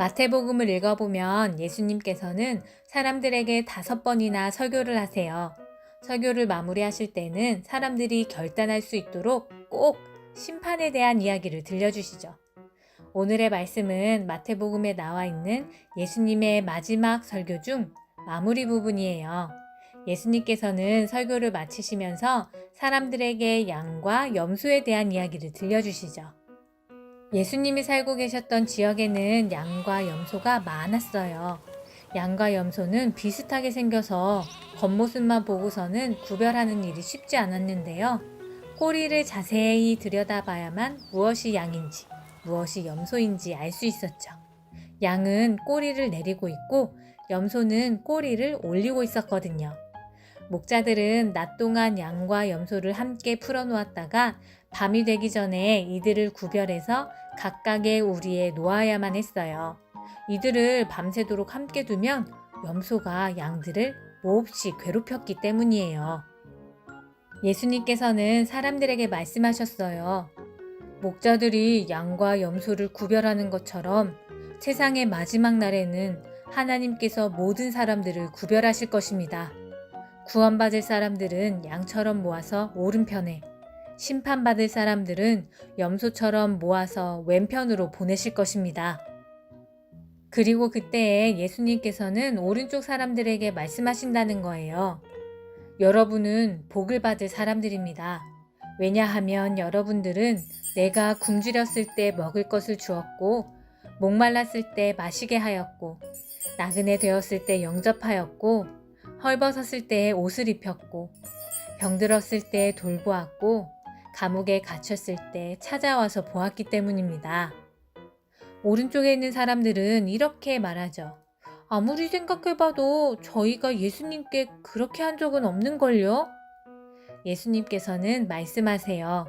마태복음을 읽어보면 예수님께서는 사람들에게 다섯 번이나 설교를 하세요. 설교를 마무리하실 때는 사람들이 결단할 수 있도록 꼭 심판에 대한 이야기를 들려주시죠. 오늘의 말씀은 마태복음에 나와 있는 예수님의 마지막 설교 중 마무리 부분이에요. 예수님께서는 설교를 마치시면서 사람들에게 양과 염소에 대한 이야기를 들려주시죠. 예수님이 살고 계셨던 지역에는 양과 염소가 많았어요. 양과 염소는 비슷하게 생겨서 겉모습만 보고서는 구별하는 일이 쉽지 않았는데요. 꼬리를 자세히 들여다봐야만 무엇이 양인지, 무엇이 염소인지 알 수 있었죠. 양은 꼬리를 내리고 있고 염소는 꼬리를 올리고 있었거든요. 목자들은 낮 동안 양과 염소를 함께 풀어놓았다가 밤이 되기 전에 이들을 구별해서 각각의 우리에 놓아야만 했어요. 이들을 밤새도록 함께 두면 염소가 양들을 몹시 괴롭혔기 때문이에요. 예수님께서는 사람들에게 말씀하셨어요. 목자들이 양과 염소를 구별하는 것처럼 세상의 마지막 날에는 하나님께서 모든 사람들을 구별하실 것입니다. 구원받을 사람들은 양처럼 모아서 오른편에, 심판받을 사람들은 염소처럼 모아서 왼편으로 보내실 것입니다. 그리고 그때에 예수님께서는 오른쪽 사람들에게 말씀하신다는 거예요. 여러분은 복을 받을 사람들입니다. 왜냐하면 여러분들은 내가 굶주렸을 때 먹을 것을 주었고, 목말랐을 때 마시게 하였고, 나그네 되었을 때 영접하였고, 헐벗었을 때 옷을 입혔고, 병들었을 때 돌보았고, 감옥에 갇혔을 때 찾아와서 보았기 때문입니다. 오른쪽에 있는 사람들은 이렇게 말하죠. 아무리 생각해봐도 저희가 예수님께 그렇게 한 적은 없는걸요? 예수님께서는 말씀하세요.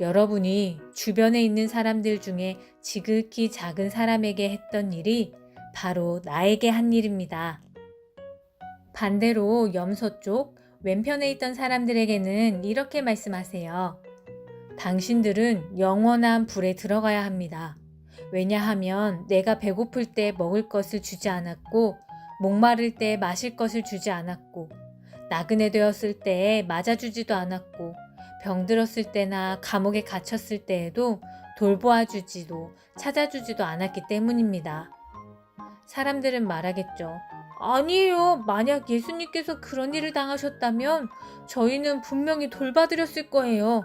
여러분이 주변에 있는 사람들 중에 지극히 작은 사람에게 했던 일이 바로 나에게 한 일입니다. 반대로 염소 쪽 왼편에 있던 사람들에게는 이렇게 말씀하세요. 당신들은 영원한 불에 들어가야 합니다. 왜냐하면 내가 배고플 때 먹을 것을 주지 않았고, 목마를 때 마실 것을 주지 않았고, 나그네 되었을 때에 맞아주지도 않았고, 병들었을 때나 감옥에 갇혔을 때에도 돌보아 주지도 찾아주지도 않았기 때문입니다. 사람들은 말하겠죠. 아니에요. 만약 예수님께서 그런 일을 당하셨다면 저희는 분명히 돌봐드렸을 거예요.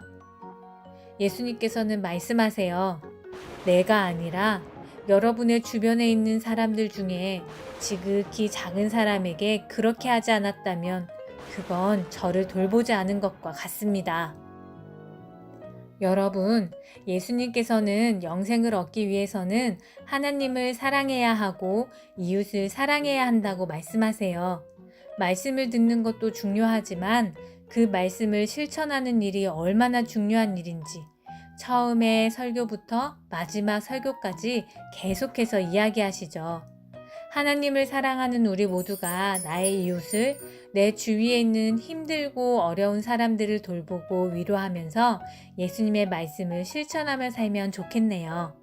예수님께서는 말씀하세요. 내가 아니라 여러분의 주변에 있는 사람들 중에 지극히 작은 사람에게 그렇게 하지 않았다면 그건 저를 돌보지 않은 것과 같습니다. 여러분, 예수님께서는 영생을 얻기 위해서는 하나님을 사랑해야 하고 이웃을 사랑해야 한다고 말씀하세요. 말씀을 듣는 것도 중요하지만 그 말씀을 실천하는 일이 얼마나 중요한 일인지 처음에 설교부터 마지막 설교까지 계속해서 이야기하시죠. 하나님을 사랑하는 우리 모두가 나의 이웃을 내 주위에 있는 힘들고 어려운 사람들을 돌보고 위로하면서 예수님의 말씀을 실천하며 살면 좋겠네요.